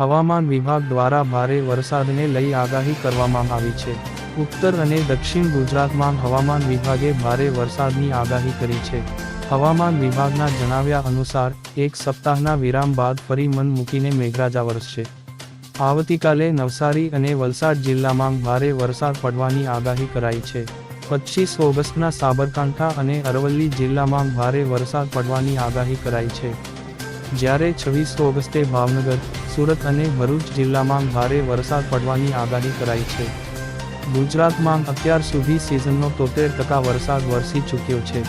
હવામાન વિભાગ દ્વારા ભારે વરસાદને લઈ આગાહી કરવામાં આવી છે. ઉત્તર અને દક્ષિણ ગુજરાતમાં હવામાન વિભાગે ભારે વરસાદની આગાહી કરી છે. હવામાન વિભાગના જણાવ્યા અનુસાર, એક સપ્તાહના વિરામ બાદ ફરી મન મૂકીને મેઘરાજા વરસશે. આવતીકાલે નવસારી અને વલસાડ જિલ્લામાં ભારે વરસાદ પડવાની આગાહી કરાઈ છે. પચીસ ઓગસ્ટના સાબરકાંઠા અને અરવલ્લી જિલ્લામાં ભારે વરસાદ પડવાની આગાહી કરાઈ છે. જ્યારે છવ્વીસ ઓગસ્ટે ભાવનગર સુરત અને ભરૂચ જિલ્લામાં ભારે વરસાદ પડવાની આગાહી કરાઈ છે. ગુજરાતમાં અત્યાર સુધી સિઝનનો તોતેર ટકા વરસાદ વરસી ચૂક્યો છે.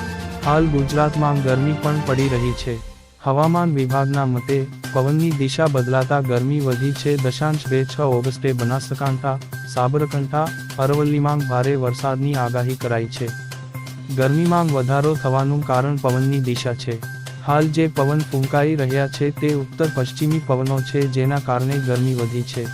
હાલ ગુજરાતમાં ગરમી પણ પડી રહી છે. હવામાન વિભાગના મતે, પવનની દિશા બદલાતા ગરમી વધી છે દશાંશ બે છ ઓગસ્ટે બનાસકાંઠા, સાબરકાંઠા, અરવલ્લીમાં ભારે વરસાદની આગાહી કરાઈ છે. ગરમીમાં વધારો થવાનું કારણ પવનની દિશા છે. હાલ જે પવન ફૂંકાઈ રહ્યા છે તે ઉત્તર પશ્ચિમી પવનો છે જેના કારણે ગરમી વધી છે.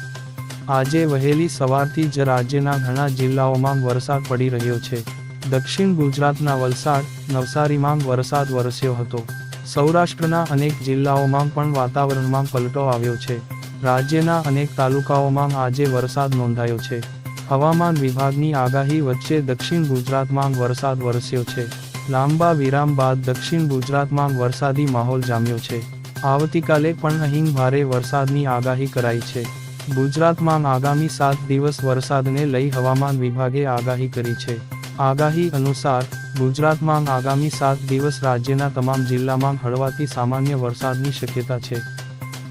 આજે વહેલી સવારથી જ રાજ્યના ઘણા જિલ્લાઓમાં વરસાદ પડી રહ્યો છે. દક્ષિણ ગુજરાતના વલસાડ, નવસારીમાં વરસાદ વરસ્યો હતો. સૌરાષ્ટ્રના અનેક જિલ્લાઓમાં પણ વાતાવરણમાં પલટો આવ્યો છે. રાજ્યના અનેક તાલુકાઓમાં આજે વરસાદ નોંધાયો છે. હવામાન વિભાગની આગાહી વચ્ચે દક્ષિણ ગુજરાતમાં વરસાદ વરસ્યો છે. લાંબા વિરામ બાદ દક્ષિણ ગુજરાતમાં વરસાદી માહોલ જામ્યો છે. આવતીકાલે પણ અહીં ભારે વરસાદની આગાહી કરાઈ છે. ગુજરાતમાં આગામી સાત દિવસ વરસાદને લઈ હવામાન વિભાગે આગાહી કરી છે. આગાહી અનુસાર, ગુજરાતમાં આગામી સાત દિવસ રાજ્યના તમામ જિલ્લામાં હળવાથી સામાન્ય વરસાદની શક્યતા છે.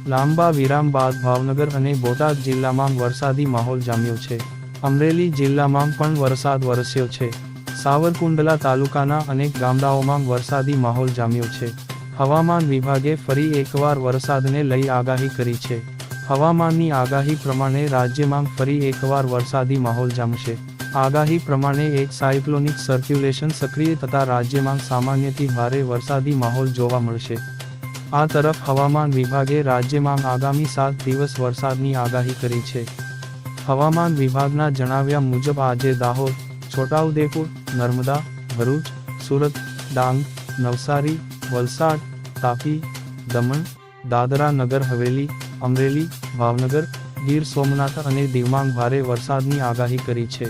લાંબા વિરામ બાદ ભાવનગર અને બોટાદ જિલ્લામાં વરસાદી માહોલ જામ્યો છે. અમરેલી જિલ્લામાં પણ વરસાદ વરસ્યો છે. સાવરકુંડલા તાલુકાના અનેક ગામડાઓમાં વરસાદી માહોલ જામ્યો છે. હવામાન વિભાગે ફરી એકવાર વરસાદને લઈ આગાહી કરી છે. હવામાનની આગાહી પ્રમાણે રાજ્યમાં ફરી એકવાર વરસાદી માહોલ જામશે. આગાહી પ્રમાણે એક સાયક્લોનિક સર્ક્યુલેશન સક્રિય થતા રાજ્યમાં સામાન્યથી ભારે વરસાદી માહોલ જોવા મળશે. આ તરફ હવામાન વિભાગે રાજ્યમાં આગામી સાત દિવસ વરસાદની આગાહી કરી છે. હવામાન વિભાગના જણાવ્યા મુજબ આજે દાહોદ છોટાઉદેપુર, નર્મદા, ભરૂચ, સુરત, ડાંગ, નવસારી, વલસાડ, તાપી, દમણ, દાદરા નગર, હવેલી, અમરેલી, ભાવનગર, ગીર સોમનાથ અને દીવમાં ભારે વરસાદની આગાહી કરી છે.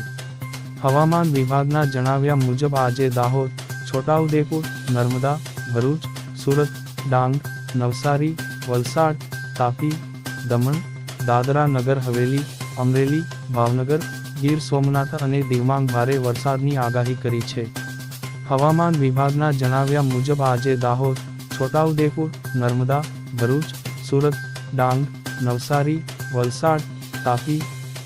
હવામાન વિભાગના જણાવ્યા મુજબ આજે દાહોદ, છોટાઉદેપુર, નર્મદા, ભરૂચ, સુરત, ડાંગ, નવસારી, વલસાડ, તાપી, દમણ, દાદરા નગર, હવેલી, અમરેલી, ભાવનગર ગીર સોમનાથ અને દીવમાં ભારે વરસાદની આગાહી કરી છે. હવામાન વિભાગના જણાવ્યા મુજબ આજે દાહોદ, છોટાઉદેપુર, નર્મદા, ભરૂચ, સુરત, ડાંગ, નવસારી, વલસાડ, તાપી,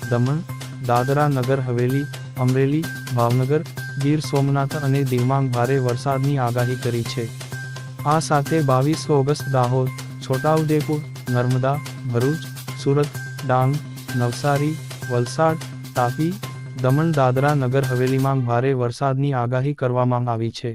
દમણ, દાદરા નગર, હવેલી, અમરેલી, ભાવનગર, ગીર સોમનાથ અને દીવમાં ભારે વરસાદની આગાહી કરી છે. આ સાથે બાવીસ ઓગસ્ટ દાહોદ, છોટાઉદેપુર, નર્મદા, ભરૂચ, સુરત, ડાંગ, નવસારી, વલસાડ તાપી દમણ દાદરા નગર હવેલીમાં ભારે વરસાદની આગાહી કરવામાં આવી છે.